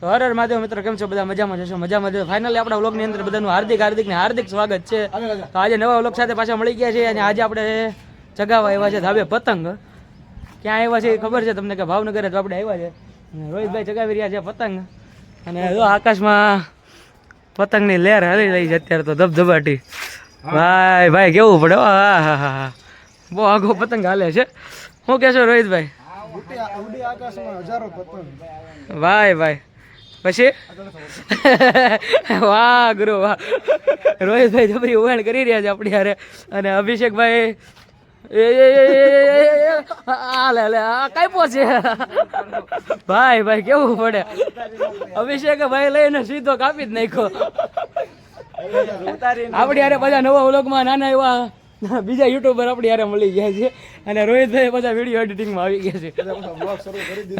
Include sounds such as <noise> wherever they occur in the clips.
તો હર હર મહાદેવ મિત્રો કેમ છો? બધા મજામાં જશો મજામાં જશો ફાઇનલી આપણા વ્લોગની અંદર બધાનું હાર્દિક હાર્દિક ને હાર્દિક સ્વાગત છે. તો આજે નવા વ્લોગ સાથે પાછા મળી ગયા છે અને આજે આપણે ચગાવવા આવ્યા છે ધાબે પતંગ. ક્યાં આવ્યા છે એ ખબર છે તમને કે ભાવનગર જ આપણે આવ્યા છે. રોહિતભાઈ ચગાવી રહ્યા છે પતંગ. અને જો આકાશમાં પતંગની લહેર હલી રહી છે અત્યારે તો ધબધબાટી. ભાઈ ભાઈ કેવું પડે? હો. હા હા બહુ આગો પતંગ હાલે છે. શું કહેશો રોહિતભાઈ? ભાઈ ભાઈ. પછી? વાહ, ગુરુ, વાહ. રોહિતભાઈ જબરી ઉવાણ કરી રહ્યા છે આપણી હારે. અને અભિષેકભાઈ ભાઈ ભાઈ, કેવું પડે? અભિષેક ભાઈ લઈને સીધો કાપી જ નાખ્યો. આપણી હારે પાછા નવા વ્લોગમાં નાના એવા <laughs> બીજા યુટ્યુબર આપણી યારે મળી ગયા છે. અને રોહિતભાઈ પાછા વીડિયો એડિટિંગમાં આવી ગયા છે.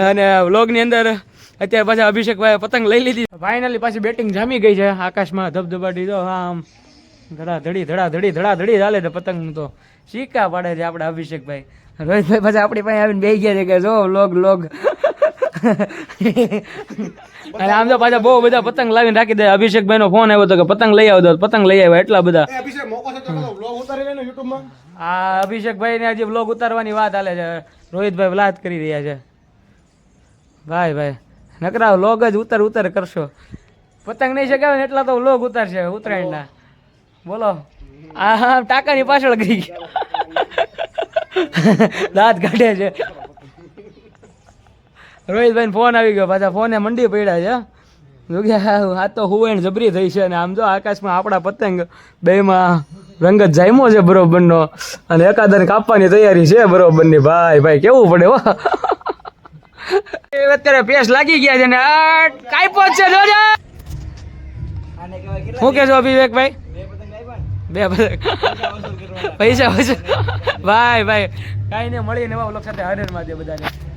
અને વ્લોગની અંદર અત્યારે પાછા અભિષેકભાઈ પતંગ લઈ લીધી. ફાઇનલી પાછી બેટિંગ જામી ગઈ છે. આકાશમાં ધબધબાટી તો આમ ધડા ધડી ધડા ધડી ધડા ચાલે છે પતંગ તો. શીકા પાડે છે આપણે અભિષેકભાઈ. રોહિતભાઈ પાછા આપણી પાસે આવીને બે ગયા છે કે જો લોગ લોગ <laughs> અને આમ તો પાછા બહુ બધા પતંગ લાવીને રાખી દે. અભિષેકભાઈ નો ફોન આવ્યો હતો કે પતંગ લઈ આવ્યો તો પતંગ લઈ આવ્યા એટલા બધા. આ અભિષેકભાઈ ને હજી બ્લોગ ઉતારવાની વાત હાલે છે. રોહિતભાઈ વાત કરી રહ્યા છે. ભાઈ ભાઈ. નકરા લોગ જ ઉતર ઉતર કરશો. પતંગ નહીં શકાવે ને એટલા તો લોગ ઉતારશે ઉત્તરાયણના. બોલો. આ હા ટાંકાની પાછળ ગઈ. <laughs> દાંત કાઢે છે. રોહિતભાઈ ફોન આવી ગયો પાછા ફોને મંડી પડ્યા છે. જો કે આ તો હુવેણ જબરી થઈ છે. અને આમ જો આકાશમાં આપણા પતંગ બેમાં રંગ જાયમો છે બરોબરનો. અને એકાદને કાપવાની તૈયારી છે બરોબરની. ભાઈ ભાઈ કેવું પડે હો? <laughs> અત્યારે પેસ લાગી ગયા છે ને જ છે જોજે શું કહેશો અભિવેકભાઈ? બે પતંગ પૈસા પૈસા ભાઈ ભાઈ કાંઈ નહીં મળીને એવા લોકો સાથે હરેરમાં દે બધાને.